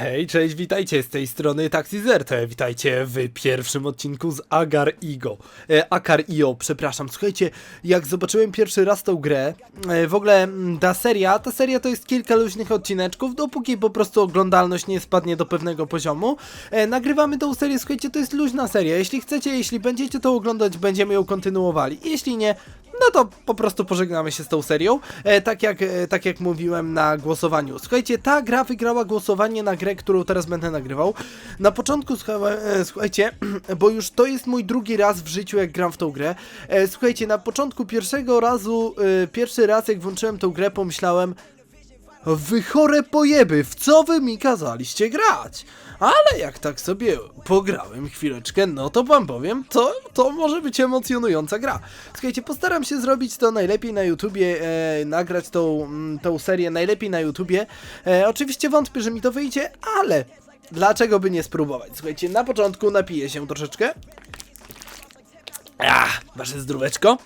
Hej, cześć, witajcie z tej strony Taxi Zerte. Witajcie w pierwszym odcinku z Agar Igo. E, Akar Io, przepraszam. Słuchajcie, jak zobaczyłem pierwszy raz tą grę, e, w ogóle mm, ta seria, ta seria to jest kilka luźnych odcineczków, dopóki po prostu oglądalność nie spadnie do pewnego poziomu. E, nagrywamy tą serię, słuchajcie, to jest luźna seria. Jeśli chcecie, jeśli będziecie to oglądać, będziemy ją kontynuowali. Jeśli nie, no to po prostu pożegnamy się z tą serią, e, tak, jak, e, tak jak mówiłem na głosowaniu. Słuchajcie, ta gra wygrała głosowanie na grę, którą teraz będę nagrywał. Na początku, e, słuchajcie, bo już to jest mój drugi raz w życiu, jak gram w tą grę. E, słuchajcie, na początku pierwszego razu, e, pierwszy raz jak włączyłem tą grę, pomyślałem, Wy chore pojeby, w co wy mi kazaliście grać? Ale jak tak sobie pograłem chwileczkę, no to wam powiem, to, to może być emocjonująca gra. Słuchajcie, postaram się zrobić to najlepiej na YouTubie, e, nagrać tą, mm, tą serię najlepiej na YouTubie. E, oczywiście wątpię, że mi to wyjdzie, ale dlaczego by nie spróbować? Słuchajcie, na początku napiję się troszeczkę. Ach, wasze zdróweczko.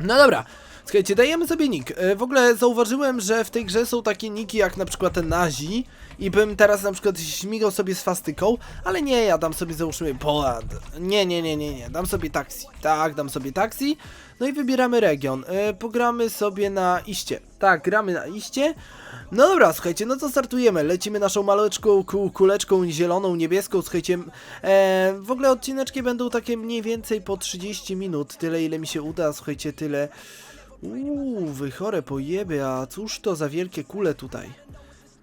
No dobra, słuchajcie, dajemy sobie nick. E, W ogóle zauważyłem, że w tej grze są takie niki jak na przykład ten nazi i bym teraz na przykład śmigał sobie z fastyką, ale nie, ja dam sobie załóżmy Poland. Nie, nie, nie, nie, nie, dam sobie taksi. Tak, dam sobie taksi. No i wybieramy region. E, pogramy sobie na iście. Tak, gramy na iście. No dobra, słuchajcie, no to startujemy. Lecimy naszą maleczką ku, kuleczką zieloną, niebieską. Słuchajcie, e, w ogóle odcineczki będą takie mniej więcej po 30 minut. Tyle, ile mi się uda. Słuchajcie, tyle. Uuu, wy chore pojeby, a cóż to za wielkie kule tutaj?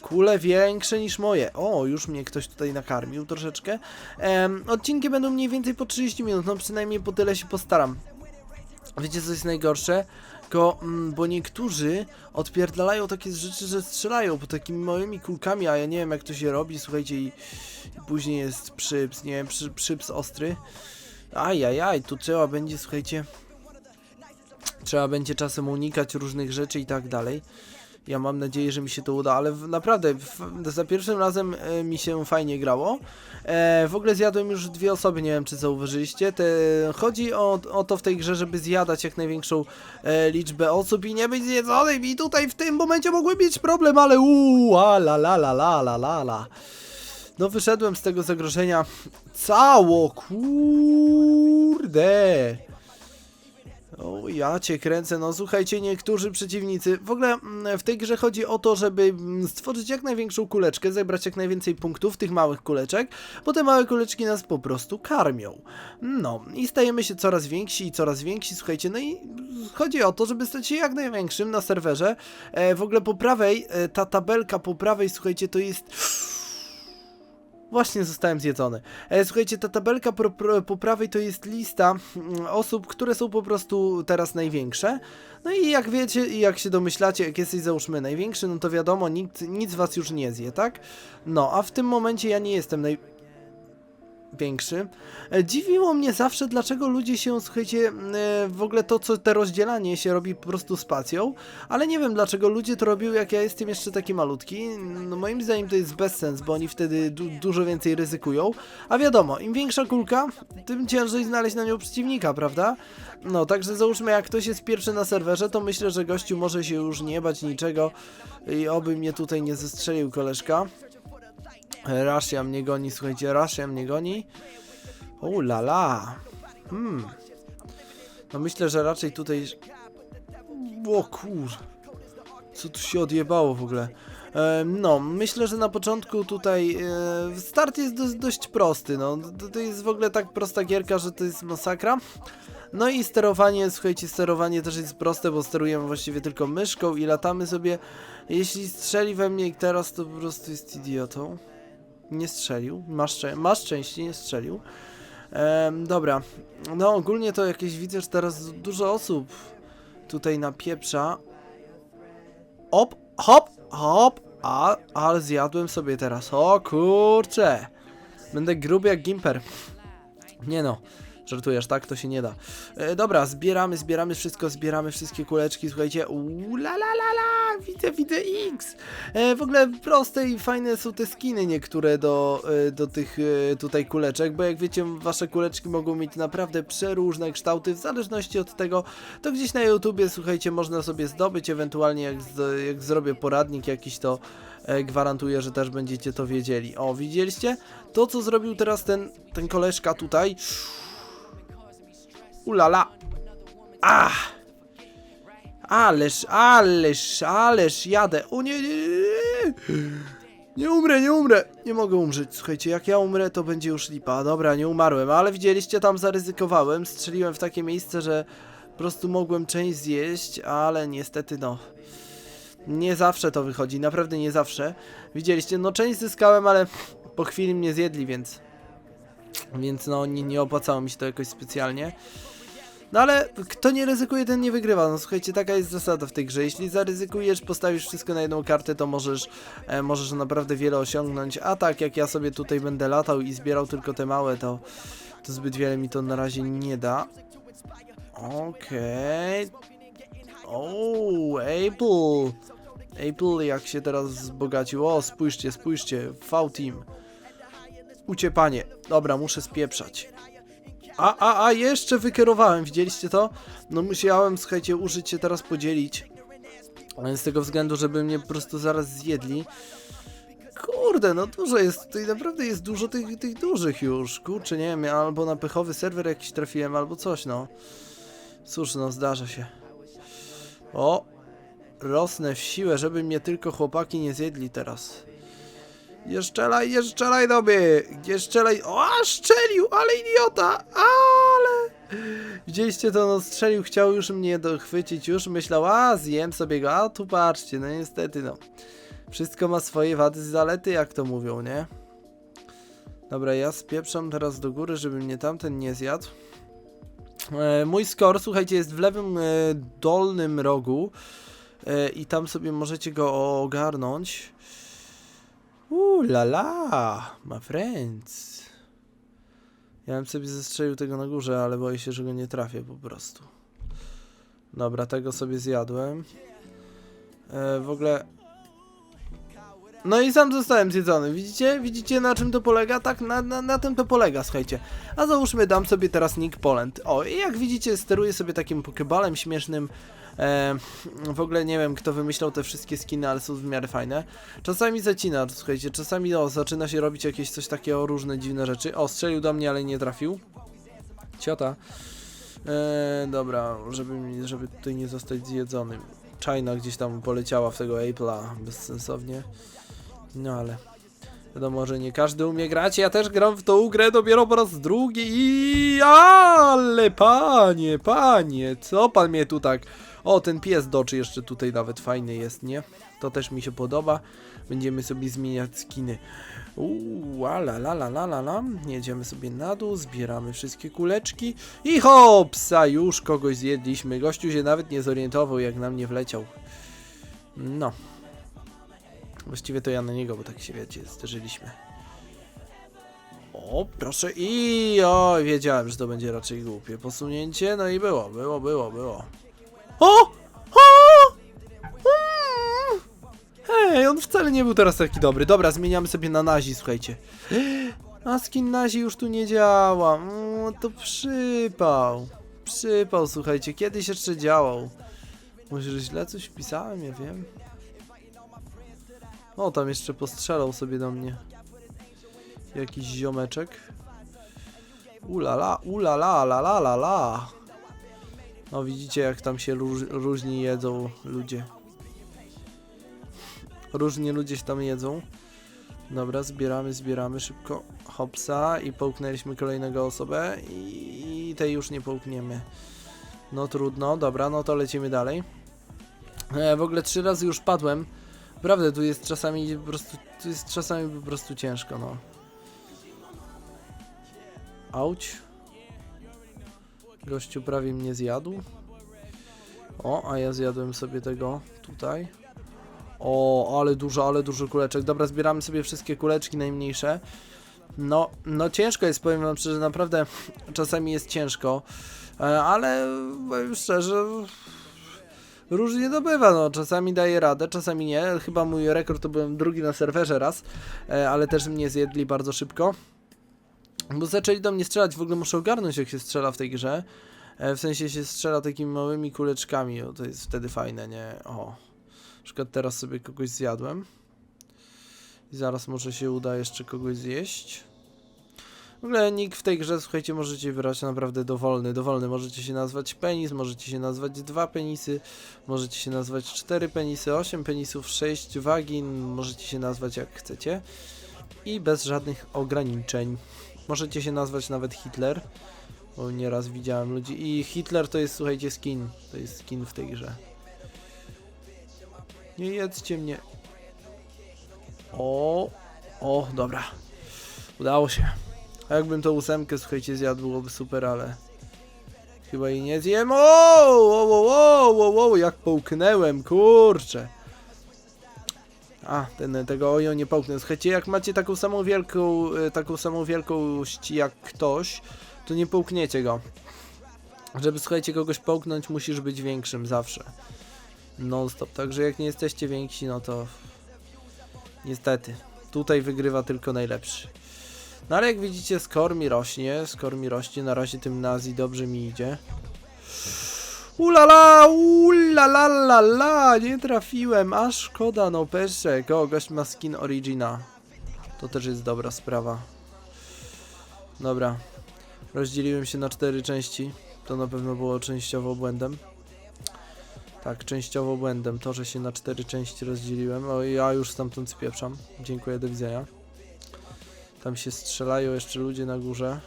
Kule większe niż moje. O, już mnie ktoś tutaj nakarmił troszeczkę. Em, odcinki będą mniej więcej po 30 minut, no przynajmniej po tyle się postaram. Wiecie co jest najgorsze? Tylko, mm, bo niektórzy odpierdalają takie rzeczy, że strzelają po takimi małymi kulkami, a ja nie wiem jak to się robi, słuchajcie, i, i później jest przyps, nie wiem, przy, przyps ostry. Ajajaj, tu trzeba będzie, słuchajcie, trzeba będzie czasem unikać różnych rzeczy i tak dalej. Ja mam nadzieję, że mi się to uda, ale naprawdę za pierwszym razem e, mi się fajnie grało. E, w ogóle zjadłem już dwie osoby, nie wiem czy zauważyliście. Te, chodzi o, o to w tej grze, żeby zjadać jak największą e, liczbę osób i nie być zjedzonym. I tutaj w tym momencie mogłem mieć problem, ale uuu, a la la la la la la la. No wyszedłem z tego zagrożenia cało, kurde. O, ja cię kręcę. No słuchajcie, niektórzy przeciwnicy. W ogóle mm, w tej grze chodzi o to, żeby mm, stworzyć jak największą kuleczkę, zebrać jak najwięcej punktów tych małych kuleczek, bo te małe kuleczki nas po prostu karmią. No i stajemy się coraz więksi i coraz więksi, słuchajcie. No i chodzi o to, żeby stać się jak największym na serwerze. E, w ogóle po prawej, e, ta tabelka po prawej, słuchajcie, to jest. Właśnie zostałem zjedzony. E, słuchajcie, ta tabelka po, po, prawej to jest lista mm, osób, które są po prostu teraz największe. No i jak wiecie, i jak się domyślacie, jak jesteś załóżmy największy, no to wiadomo, nikt, nic was już nie zje, tak? No, a w tym momencie ja nie jestem naj większy. E, Dziwiło mnie zawsze, dlaczego ludzie się, słuchajcie, e, w ogóle to, co te rozdzielanie się robi po prostu spacją, ale nie wiem, dlaczego ludzie to robią, jak ja jestem jeszcze taki malutki. No moim zdaniem to jest bez sens, bo oni wtedy du dużo więcej ryzykują. A wiadomo, im większa kulka, tym ciężej znaleźć na nią przeciwnika, prawda? No, także załóżmy, jak ktoś jest pierwszy na serwerze, to myślę, że gościu może się już nie bać niczego i oby mnie tutaj nie zestrzelił koleżka. Rashia mnie goni, słuchajcie, Rashia mnie goni. O la la. Hmm. No myślę, że raczej tutaj... O kur... Co tu się odjebało w ogóle? E, no, myślę, że na początku tutaj e, start jest do, dość prosty, no. To, jest w ogóle tak prosta gierka, że to jest masakra. No i sterowanie, słuchajcie, sterowanie też jest proste, bo sterujemy właściwie tylko myszką i latamy sobie. Jeśli strzeli we mnie teraz, to po prostu jest idiotą. Nie strzelił. Masz, szczę masz szczęście, nie strzelił. Em, dobra. No ogólnie to jakieś widzę, że teraz dużo osób tutaj napieprza. Op, hop, hop. A, ale zjadłem sobie teraz. O kurcze. Będę gruby jak Gimper. Nie no. Żartujesz, tak? To się nie da. E, dobra, zbieramy, zbieramy wszystko, zbieramy wszystkie kuleczki, słuchajcie. Uuu, la la la la, widzę, widzę X. E, w ogóle proste i fajne są te skiny niektóre do, e, do tych e, tutaj kuleczek, bo jak wiecie, wasze kuleczki mogą mieć naprawdę przeróżne kształty, w zależności od tego, to gdzieś na YouTubie, słuchajcie, można sobie zdobyć, ewentualnie jak, z, jak zrobię poradnik jakiś, to e, gwarantuję, że też będziecie to wiedzieli. O, widzieliście? To, co zrobił teraz ten, ten koleżka tutaj. Ulala. Ah! Ależ, ależ, ależ jadę. O nie, nie, nie, nie. Nie umrę, nie umrę. Nie mogę umrzeć. Słuchajcie, jak ja umrę, to będzie już lipa. Dobra, nie umarłem, ale widzieliście, tam zaryzykowałem. Strzeliłem w takie miejsce, że po prostu mogłem część zjeść, ale niestety no. Nie zawsze to wychodzi, naprawdę nie zawsze. Widzieliście, no część zyskałem, ale po chwili mnie zjedli, więc... Więc no, nie, nie opłacało mi się to jakoś specjalnie. No ale kto nie ryzykuje, ten nie wygrywa. No słuchajcie, taka jest zasada w tej grze. Jeśli zaryzykujesz, postawisz wszystko na jedną kartę, to możesz, e, możesz naprawdę wiele osiągnąć. A tak, jak ja sobie tutaj będę latał i zbierał tylko te małe, to, to zbyt wiele mi to na razie nie da. Okej. O, Apple. Apple jak się teraz wzbogacił. O, spójrzcie, spójrzcie. V-Team. Uciepanie. Dobra, muszę spieprzać. A, a, a, jeszcze wykierowałem, widzieliście to? No musiałem, słuchajcie, użyć się teraz podzielić. Ale Z tego względu, żeby mnie po prostu zaraz zjedli. Kurde, no dużo jest, tutaj naprawdę jest dużo tych, tych dużych już. Kurczę, nie wiem, albo na pechowy serwer jakiś trafiłem, albo coś, no. Cóż, no zdarza się. O, rosnę w siłę, żeby mnie tylko chłopaki nie zjedli teraz. Nie strzelaj, nie strzelaj do mnie! Nie! O, a, strzelił! Ale idiota! Ale... Widzieliście to, no strzelił, chciał już mnie dochwycić, już myślał, a zjem sobie go, a tu patrzcie, no niestety, no. Wszystko ma swoje wady i zalety, jak to mówią, nie? Dobra, ja spieprzam teraz do góry, żeby mnie tamten nie zjadł. E, mój score, słuchajcie, jest w lewym e, dolnym rogu e, i tam sobie możecie go ogarnąć. Uuu, la la, friends. Ja bym sobie zestrzelił tego na górze, ale boję się, że go nie trafię po prostu. Dobra, tego sobie zjadłem. E, w ogóle... No i sam zostałem zjedzony, widzicie? Widzicie na czym to polega? Tak, na, na, na tym to polega, słuchajcie. A załóżmy, dam sobie teraz Nick Poland. O, i jak widzicie, steruję sobie takim pokebalem śmiesznym. E, w ogóle nie wiem, kto wymyślał te wszystkie skiny, ale są w miarę fajne. Czasami zacina, słuchajcie, czasami zaczyna się robić jakieś coś takiego, różne dziwne rzeczy. O, strzelił do mnie, ale nie trafił. Ciota. E, dobra, żeby, żeby tutaj nie zostać zjedzonym. China gdzieś tam poleciała w tego Apple'a bezsensownie. No ale wiadomo, że nie każdy umie grać. Ja też gram w tą grę dopiero po raz drugi i ale panie, panie, co pan mnie tu tak... O, ten pies doczy jeszcze tutaj nawet fajny jest, nie? To też mi się podoba. Będziemy sobie zmieniać skiny. Uuu, la la la la la la. Jedziemy sobie na dół, zbieramy wszystkie kuleczki i hopsa, już kogoś zjedliśmy. Gościu się nawet nie zorientował, jak na mnie wleciał. No. Właściwie to ja na niego, bo tak się wiecie, zderzyliśmy. O, proszę i oj, wiedziałem, że to będzie raczej głupie posunięcie, no i było, było, było, było. O! O! Mm! Hej, on wcale nie był teraz taki dobry. Dobra, zmieniamy sobie na nazi, słuchajcie. A skin nazi już tu nie działa. Mm, to przypał. Przypał, słuchajcie, kiedyś jeszcze działał. Może że źle coś wpisałem, ja wiem. O, tam jeszcze postrzelał sobie do mnie. Jakiś ziomeczek. Ulala, ulala, la la la la. No widzicie jak tam się róż, różni jedzą ludzie. Różni ludzie się tam jedzą. Dobra, zbieramy, zbieramy szybko hopsa i połknęliśmy kolejnego osobę i, tej już nie połkniemy. No trudno, dobra, no to lecimy dalej. E, w ogóle trzy razy już padłem. Naprawdę, tu jest czasami po prostu, tu jest czasami po prostu ciężko, no. Auć. Gościu prawie mnie zjadł. O, a ja zjadłem sobie tego tutaj. O, ale dużo, ale dużo kuleczek. Dobra, zbieramy sobie wszystkie kuleczki najmniejsze. No, no ciężko jest, powiem wam szczerze, naprawdę czasami jest ciężko, e, ale powiem szczerze, różnie to bywa, no, czasami daję radę, czasami nie, chyba mój rekord to byłem drugi na serwerze raz, e, ale też mnie zjedli bardzo szybko, bo zaczęli do mnie strzelać, w ogóle muszę ogarnąć jak się strzela w tej grze, e, w sensie się strzela takimi małymi kuleczkami, o, to jest wtedy fajne, nie, o, na przykład teraz sobie kogoś zjadłem. I zaraz może się uda jeszcze kogoś zjeść. W ogóle nick w tej grze, słuchajcie, możecie wybrać naprawdę dowolny, dowolny. Możecie się nazwać penis, możecie się nazwać dwa penisy, możecie się nazwać cztery penisy, osiem penisów, sześć wagin, możecie się nazwać jak chcecie. I bez żadnych ograniczeń. Możecie się nazwać nawet Hitler, bo nieraz widziałem ludzi. I Hitler to jest, słuchajcie, skin. To jest skin w tej grze. Nie jedzcie mnie. O, o, dobra. Udało się. A jakbym tą ósemkę, słuchajcie, zjadł, byłoby super, ale... Chyba jej nie zjem. O, o, o, o, o, jak połknęłem, kurczę. A, ten, tego ojo nie połknę. Słuchajcie, jak macie taką samą wielką, e, taką samą wielkość jak ktoś, to nie połkniecie go. Żeby, słuchajcie, kogoś połknąć, musisz być większym zawsze. Non stop. Także jak nie jesteście więksi, no to Niestety. Tutaj wygrywa tylko najlepszy. No ale jak widzicie, skor mi rośnie. Skor mi rośnie. Na razie tym Nazi dobrze mi idzie. Ulala, ulala, la, la, nie trafiłem, a szkoda, no peszek. O, gość ma skin Origina. To też jest dobra sprawa. Dobra. Rozdzieliłem się na cztery części. To na pewno było częściowo błędem. Tak, częściowo błędem. To, że się na cztery części rozdzieliłem. O, ja już stamtąd spieprzam. Dziękuję, do widzenia. Tam się strzelają jeszcze ludzie na górze.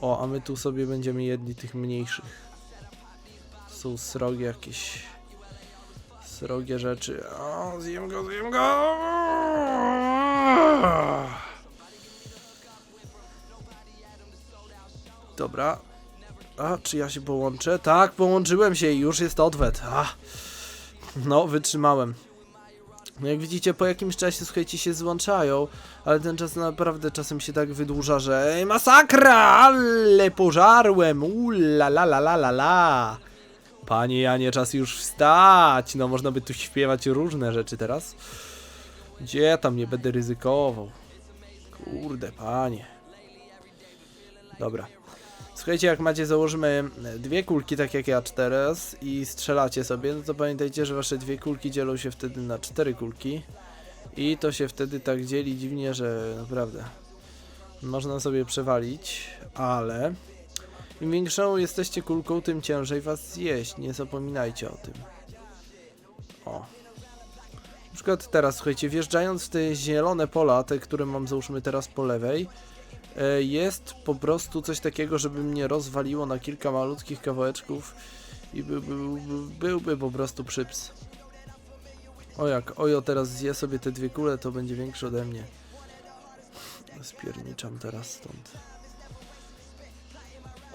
O, a my tu sobie będziemy jedli tych mniejszych. Są srogie jakieś. Srogie rzeczy. O, zjem go, zjem go! Dobra, a, czy ja się połączę? Tak, połączyłem się i już jest odwet. A, no, wytrzymałem. No jak widzicie, po jakimś czasie, słuchajcie, się złączają, ale ten czas naprawdę czasem się tak wydłuża, że masakra, ale pożarłem, ula la la la la la. Panie Janie, czas już wstać, no można by tu śpiewać różne rzeczy teraz. Gdzie tam nie będę ryzykował? Kurde, panie. Dobra. Słuchajcie, jak macie, założymy dwie kulki, tak jak ja teraz, i strzelacie sobie, no to pamiętajcie, że wasze dwie kulki dzielą się wtedy na cztery kulki. I to się wtedy tak dzieli dziwnie, że naprawdę można sobie przewalić, ale im większą jesteście kulką, tym ciężej was zjeść. Nie zapominajcie o tym. O. Na przykład teraz, słuchajcie, wjeżdżając w te zielone pola, te, które mam załóżmy teraz po lewej, e, jest po prostu coś takiego, żeby mnie rozwaliło na kilka malutkich kawałeczków i by, by, by, byłby po prostu przyps. O jak Ojo teraz zje sobie te dwie kule, to będzie większy ode mnie. Spierniczam teraz stąd.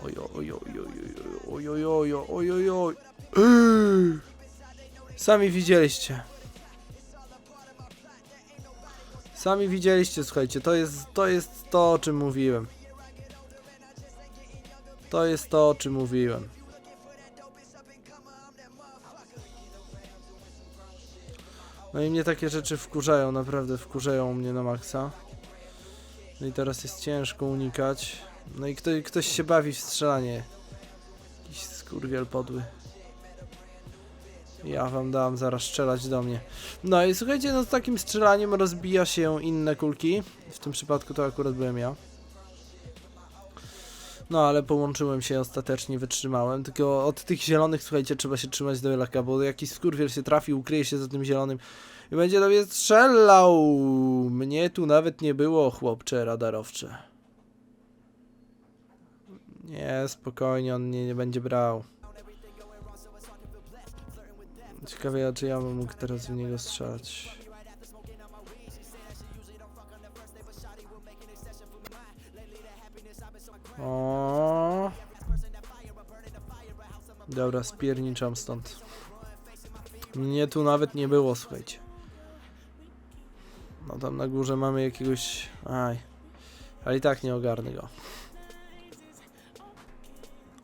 Ojo, ojo, ojo, ojo, ojo, ojo, ojo, ojo. Eee! Sami widzieliście. Sami widzieliście, słuchajcie, to jest, to jest to, o czym mówiłem. To jest to, o czym mówiłem. No i mnie takie rzeczy wkurzają, naprawdę wkurzają mnie na maksa. No i teraz jest ciężko unikać. No i kto, ktoś się bawi w strzelanie. Jakiś skurwiel podły. Ja wam dam zaraz strzelać do mnie. No i słuchajcie, no z takim strzelaniem rozbija się inne kulki. W tym przypadku to akurat byłem ja. No ale połączyłem się ostatecznie, wytrzymałem. Tylko od tych zielonych, słuchajcie, trzeba się trzymać do jelaka, bo jakiś skurwiel się trafi, ukryje się za tym zielonym i będzie do mnie strzelał. Mnie tu nawet nie było, chłopcze radarowcze. Nie, spokojnie, on mnie nie będzie brał. Ciekawe, czy ja bym mógł teraz w niego strzelać. O. Dobra, spierniczam stąd. Mnie tu nawet nie było, słuchajcie. No tam na górze mamy jakiegoś... Aj. Ale i tak nie ogarnę go.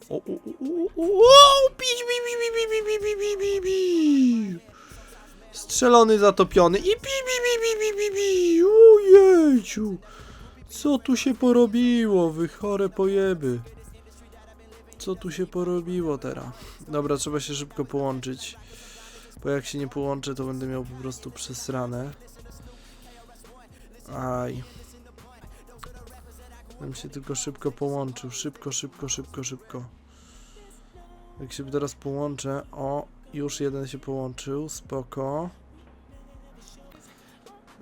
O, pić, bi, bi, bi. Strzelony, zatopiony i pi, bi, bi, bi, bi, bi, bi. Ojejciu. Co tu się porobiło, wy chore pojeby. Co tu się porobiło teraz? Dobra, trzeba się szybko połączyć. Bo jak się nie połączę, to będę miał po prostu przesrane. Aj. Bym się tylko szybko połączył. Szybko, szybko, szybko, szybko. Jak się teraz połączę. O, już jeden się połączył. Spoko.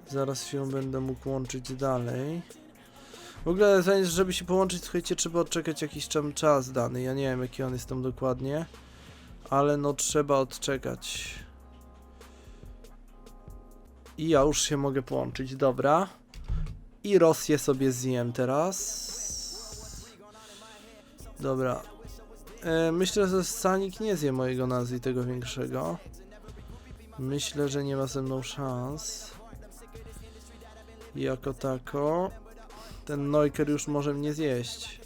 Zaraz się będę mógł łączyć dalej. W ogóle, żeby się połączyć, słuchajcie, trzeba odczekać jakiś tam czas dany. Ja nie wiem, jaki on jest tam dokładnie. Ale no, trzeba odczekać. I ja już się mogę połączyć, dobra. I Rosję sobie zjem teraz. Dobra. E, myślę, że Sanik nie zje mojego nazwy tego większego. Myślę, że nie ma ze mną szans. Jako tako. Ten Neuker już może mnie zjeść.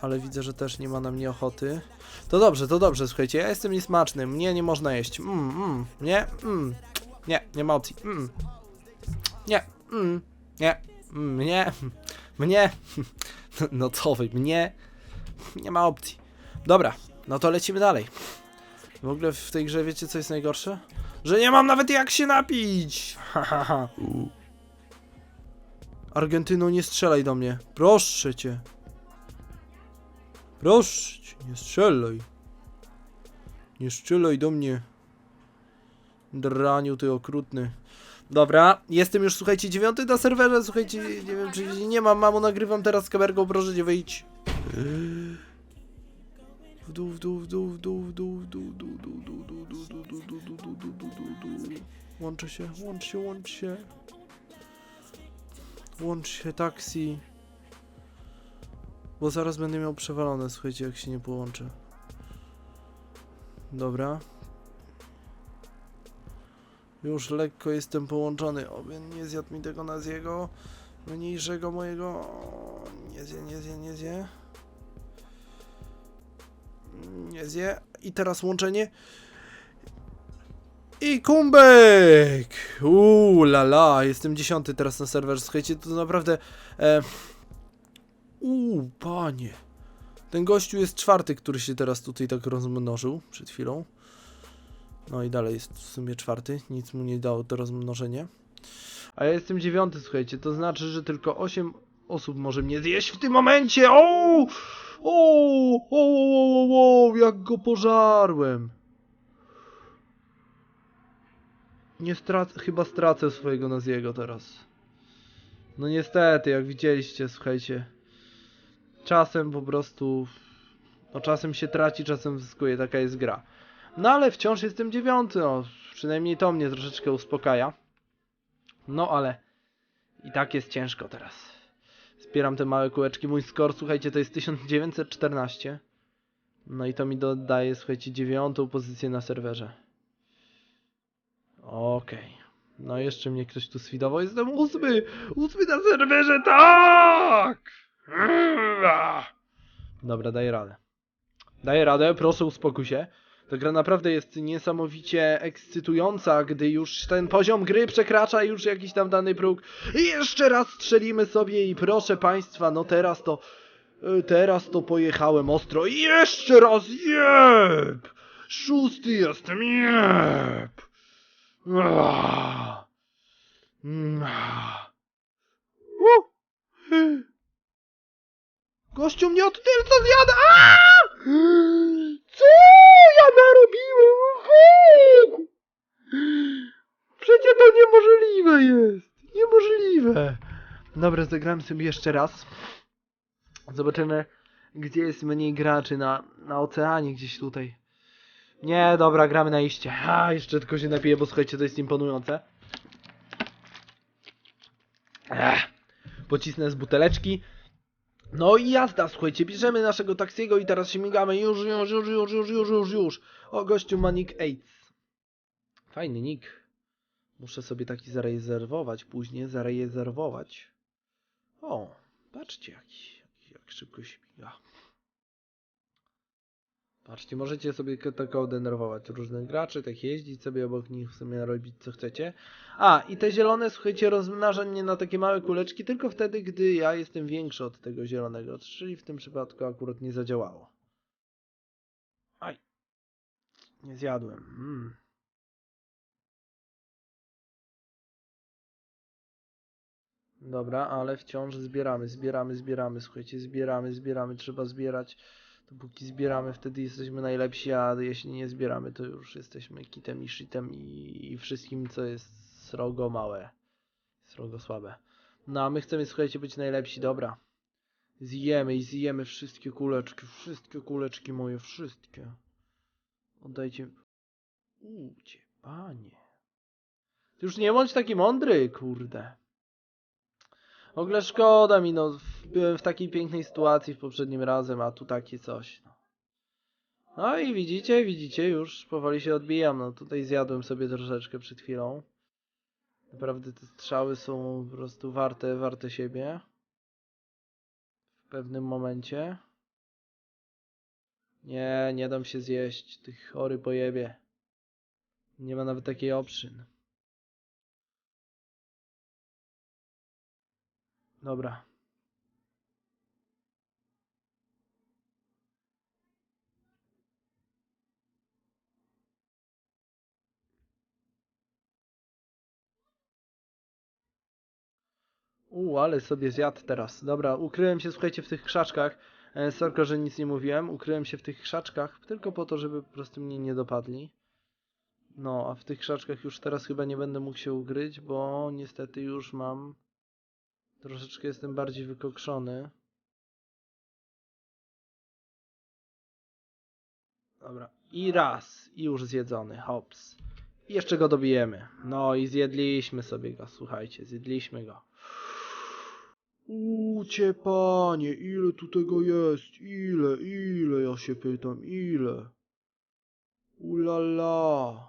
Ale widzę, że też nie ma na mnie ochoty. To dobrze, to dobrze, słuchajcie, ja jestem niesmaczny, mnie nie można jeść. Mm, mm, nie, mm, nie, nie ma opcji. Mm, nie, mm, nie, mnie, mnie, no co wy, mnie, nie ma opcji. Dobra, no to lecimy dalej. W ogóle w tej grze wiecie co jest najgorsze? Że nie mam nawet jak się napić! Argentyno, nie strzelaj do mnie. Proszę cię. Proszę cię, nie strzelaj. Nie strzelaj do mnie. Draniu ty okrutny. Dobra, jestem już, słuchajcie, dziewiąty na serwerze, słuchajcie, nie wiem, czy nie mam, mamo, nagrywam teraz z kamerką, proszę nie wyjdź. W dół, w dół, w dół, w dół, w dół, w dół, w dół, w dół, w dół, w dół, w dół, w dół, w dół, w dół, w dół, w dół, w dół. Łączę się, łącz się, łącz się. Łącz się, taksi. Bo zaraz będę miał przewalone, słuchajcie, jak się nie połączę. Dobra. Już lekko jestem połączony. Oby nie zjadł mi tego Naziego. Mniejszego mojego. Nie zje, nie zje, nie zje. Nie zje. I teraz łączenie. I kumbek! Uuu, la la, jestem dziesiąty teraz na serwerze. Słuchajcie, to naprawdę... E... Uuu, panie. Ten gościu jest czwarty, który się teraz tutaj tak rozmnożył przed chwilą. No i dalej jest w sumie czwarty, nic mu nie dało to rozmnożenie. A ja jestem dziewiąty, słuchajcie, to znaczy, że tylko 8 osób może mnie zjeść w tym momencie. O! O! O! O! O! Jak go pożarłem. Nie stracę, chyba stracę swojego Naziego teraz. No niestety, jak widzieliście, słuchajcie. Czasem po prostu... No czasem się traci, czasem zyskuje, taka jest gra. No ale wciąż jestem dziewiąty, no. Przynajmniej to mnie troszeczkę uspokaja. No ale... I tak jest ciężko teraz. Zbieram te małe kółeczki. Mój score, słuchajcie, to jest 1914. No i to mi dodaje, słuchajcie, dziewiątą pozycję na serwerze. Okej. No jeszcze mnie ktoś tu swidował. Jestem ósmy! Ósmy na serwerze, tak! Dobra, daję radę. Daję radę, proszę uspokój się. Ta gra naprawdę jest niesamowicie ekscytująca, gdy już ten poziom gry przekracza już jakiś tam dany próg. I jeszcze raz strzelimy sobie i proszę państwa, no teraz to... y, Teraz to pojechałem ostro i jeszcze raz jeb! Szósty jestem, jeb! Gościu mnie od tylca zjada! Aaa! Co ja narobiłem? Fu! Przecież to niemożliwe jest! Niemożliwe! Dobra, zagramy sobie jeszcze raz. Zobaczymy, gdzie jest mniej graczy na, na oceanie gdzieś tutaj. Nie, dobra, gramy na iście. A, jeszcze tylko się napiję, bo słuchajcie, to jest imponujące. Ech, pocisnę z buteleczki. No i jazda, słuchajcie, bierzemy naszego taksiego i teraz się migamy. Już, już, już, już, już, już, już, już. O, gościu ma nick. Fajny nick. Muszę sobie taki zarezerwować, później zarezerwować. O, Patrzcie, jaki, jak szybko śmiga. Patrzcie, możecie sobie tak denerwować różnych graczy, tak jeździć sobie obok nich, w sumie robić co chcecie. A, i te zielone, słuchajcie, rozmnaża mnie na takie małe kuleczki tylko wtedy, gdy ja jestem większy od tego zielonego, czyli w tym przypadku akurat nie zadziałało. Aj. Nie zjadłem. Mm. Dobra, ale wciąż zbieramy, zbieramy, zbieramy, słuchajcie, zbieramy, zbieramy, trzeba zbierać. Dopóki zbieramy, wtedy jesteśmy najlepsi, a jeśli nie zbieramy, to już jesteśmy kitem i shitem i, i wszystkim, co jest srogo małe. Srogo słabe. No a my chcemy, słuchajcie, być najlepsi, dobra. Zjemy i zjemy wszystkie kuleczki, wszystkie kuleczki moje, wszystkie. Oddajcie. Ucie, panie. Ty już nie bądź taki mądry, kurde. W ogóle szkoda mi, no. Byłem w takiej pięknej sytuacji w poprzednim razem, a tu takie coś. No, no i widzicie, widzicie, już powoli się odbijam. No tutaj zjadłem sobie troszeczkę przed chwilą. Naprawdę te strzały są po prostu warte, warte siebie. W pewnym momencie. Nie, nie dam się zjeść. Tych chory pojebie. Nie ma nawet takiej option. Dobra. U, ale sobie zjadł teraz. Dobra, ukryłem się, słuchajcie, w tych krzaczkach. E, sorka, że nic nie mówiłem. Ukryłem się w tych krzaczkach tylko po to, żeby po prostu mnie nie dopadli. No, a w tych krzaczkach już teraz chyba nie będę mógł się ukryć, bo niestety już mam... Troszeczkę jestem bardziej wykokszony. Dobra. I raz. I już zjedzony. Hops. I jeszcze go dobijemy. No i zjedliśmy sobie go, słuchajcie. Zjedliśmy go. Ucie panie, ile tu tego jest? Ile, ile, ja się pytam, ile? Ulala.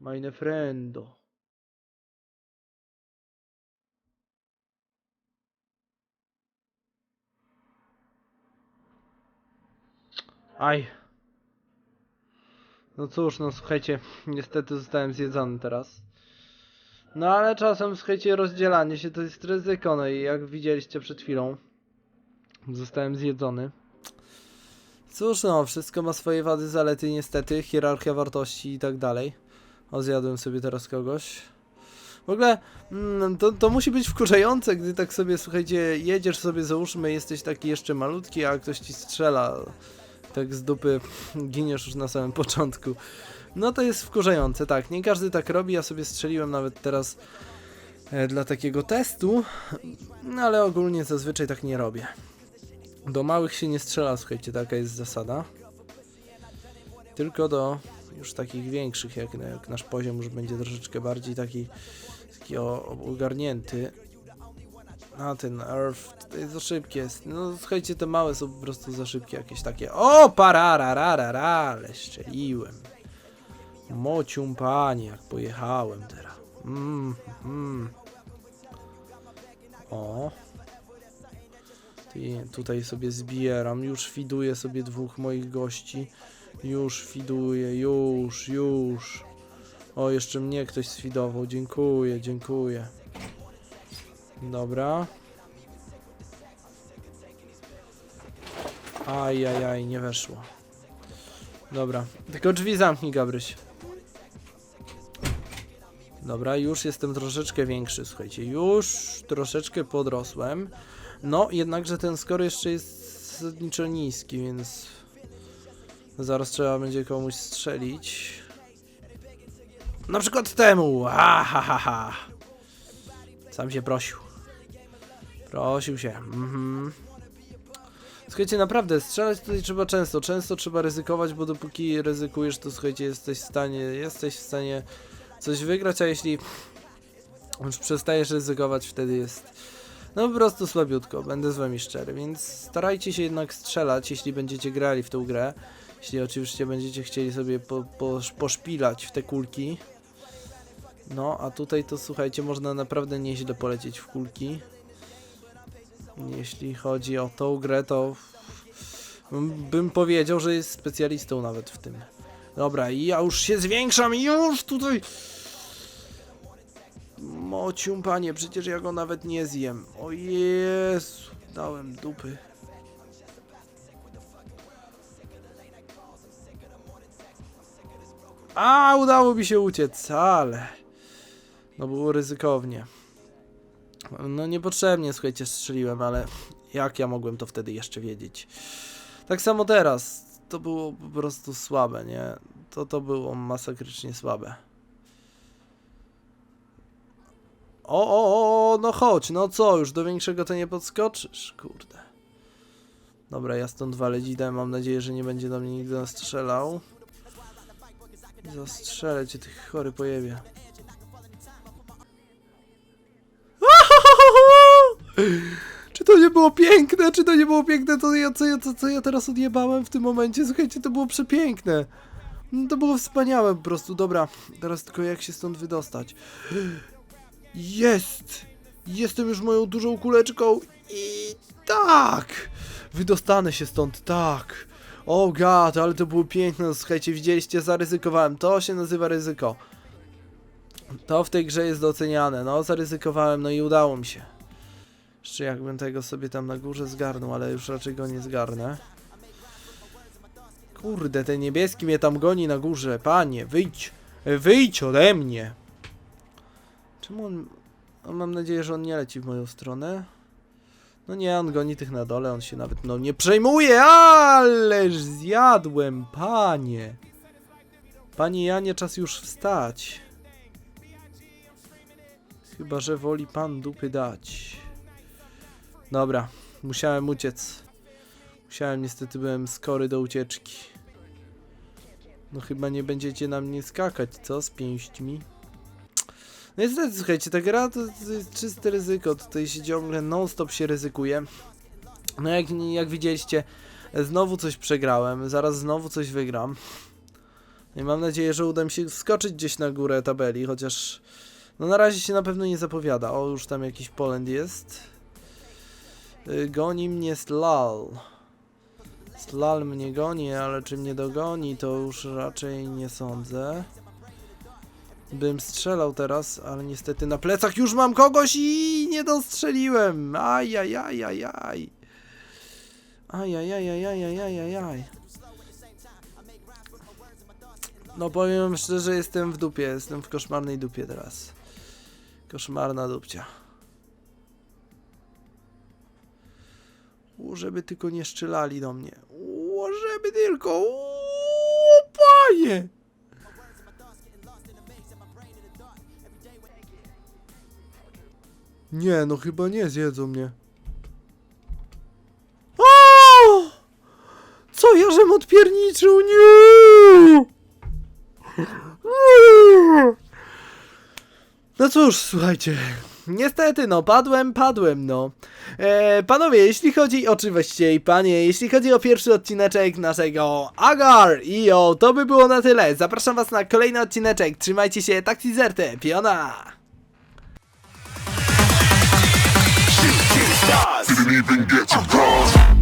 Meine friendo. Aj. No cóż, no słuchajcie, niestety zostałem zjedzony teraz. No ale czasem, słuchajcie, rozdzielanie się to jest ryzyko, no i jak widzieliście przed chwilą, zostałem zjedzony. Cóż, no, wszystko ma swoje wady, zalety, niestety, hierarchia wartości i tak dalej. O, zjadłem sobie teraz kogoś. W ogóle mm, to, to musi być wkurzające, gdy tak sobie, słuchajcie, jedziesz sobie, załóżmy, jesteś taki jeszcze malutki, a ktoś ci strzela tak z dupy, giniesz już na samym początku. No to jest wkurzające, tak. Nie każdy tak robi. Ja sobie strzeliłem nawet teraz e, dla takiego testu, no ale ogólnie zazwyczaj tak nie robię. Do małych się nie strzela, słuchajcie, taka jest zasada. Tylko do już takich większych, jak, jak nasz poziom już będzie troszeczkę bardziej taki, taki o, ogarnięty. Ten Earth tutaj za szybkie jest. No słuchajcie, te małe są po prostu za szybkie jakieś takie. O, pararararara, ale strzeliłem. Mocium panie, jak pojechałem teraz. Mm, mm. O. Ty, tutaj sobie zbieram. Już fiduję sobie dwóch moich gości. Już fiduję, już, już. O, jeszcze mnie ktoś sfidował. Dziękuję, dziękuję. Dobra. Ajajaj, nie weszło. Dobra, tylko drzwi zamknij, Gabryś. Dobra, już jestem troszeczkę większy, słuchajcie, już troszeczkę podrosłem. No, jednakże ten skor jeszcze jest zasadniczo niski, więc zaraz trzeba będzie komuś strzelić. Na przykład temu! Ha, ha, ha, ha. Sam się prosił. Prosił się. Mhm. Słuchajcie, naprawdę, strzelać tutaj trzeba często. Często trzeba ryzykować, bo dopóki ryzykujesz, to słuchajcie, jesteś w stanie, jesteś w stanie coś wygrać, a jeśli już przestajesz ryzykować, wtedy jest no po prostu słabiutko, będę z wami szczery, więc starajcie się jednak strzelać, jeśli będziecie grali w tą grę. Jeśli oczywiście będziecie chcieli sobie po, po, poszpilać w te kulki. No, a tutaj to słuchajcie, można naprawdę nieźle polecieć w kulki. Jeśli chodzi o tą grę, to bym powiedział, że jest specjalistą nawet w tym. Dobra, i ja już się zwiększam i już tutaj. Mocium, panie, przecież ja go nawet nie zjem. O Jezu, dałem dupy. A, udało mi się uciec, ale... No było ryzykownie. No niepotrzebnie, słuchajcie, strzeliłem, ale jak ja mogłem to wtedy jeszcze wiedzieć? Tak samo teraz. To było po prostu słabe, nie? To to było masakrycznie słabe. O, o, o, no chodź, no co, już do większego to nie podskoczysz, kurde. Dobra, ja stąd walę dzidę, mam nadzieję, że nie będzie do mnie nigdy strzelał. Zastrzelę cię, tych chory pojebie. Czy to nie było piękne? Czy to nie było piękne? To ja, co, ja, co, co ja teraz odjebałem w tym momencie? Słuchajcie, to było przepiękne. No, to było wspaniałe po prostu. Dobra, teraz tylko jak się stąd wydostać. Jest! Jestem już moją dużą kuleczką i tak! Wydostanę się stąd, tak! O god, ale to było piękne, słuchajcie, widzieliście, zaryzykowałem. To się nazywa ryzyko. To w tej grze jest doceniane, no zaryzykowałem, no i udało mi się. Jeszcze jakbym tego sobie tam na górze zgarnął, ale już raczej go nie zgarnę. Kurde, ten niebieski mnie tam goni na górze. Panie, wyjdź! Wyjdź ode mnie! Czemu on... Mam nadzieję, że on nie leci w moją stronę. No nie, on goni tych na dole, on się nawet mną nie przejmuje, ależ zjadłem, panie. Panie Janie, czas już wstać. Chyba, że woli pan dupy dać. Dobra, musiałem uciec. Musiałem, niestety byłem skory do ucieczki. No chyba nie będziecie na mnie skakać, co? Z pięśćmi. No niestety, słuchajcie, ta gra to, to jest czyste ryzyko. Tutaj się ciągle non-stop się ryzykuje. No jak, jak widzieliście, znowu coś przegrałem, zaraz znowu coś wygram. I mam nadzieję, że uda mi się wskoczyć gdzieś na górę tabeli, chociaż no na razie się na pewno nie zapowiada. O, już tam jakiś Poland jest. Y, Goni mnie Slal. Slal mnie goni, ale czy mnie dogoni, to już raczej nie sądzę. Bym strzelał teraz, ale niestety na plecach już mam kogoś i nie dostrzeliłem. Ajajajajaj. Ajajajajajajajaj. No powiem szczerze, jestem w dupie, jestem w koszmarnej dupie teraz. Koszmarna dupcia. Żeby tylko nie strzelali do mnie. U, żeby tylko. U, panie! Nie, no chyba nie zjedzą mnie. O! Co ja żem odpierniczył? Nie! No cóż, słuchajcie. Niestety, no, padłem, padłem, no. E, panowie, jeśli chodzi, oczywiście i panie, jeśli chodzi o pierwszy odcineczek naszego Agar i o, to by było na tyle. Zapraszam was na kolejny odcineczek. Trzymajcie się, taksi zerte, piona! Didn't even get to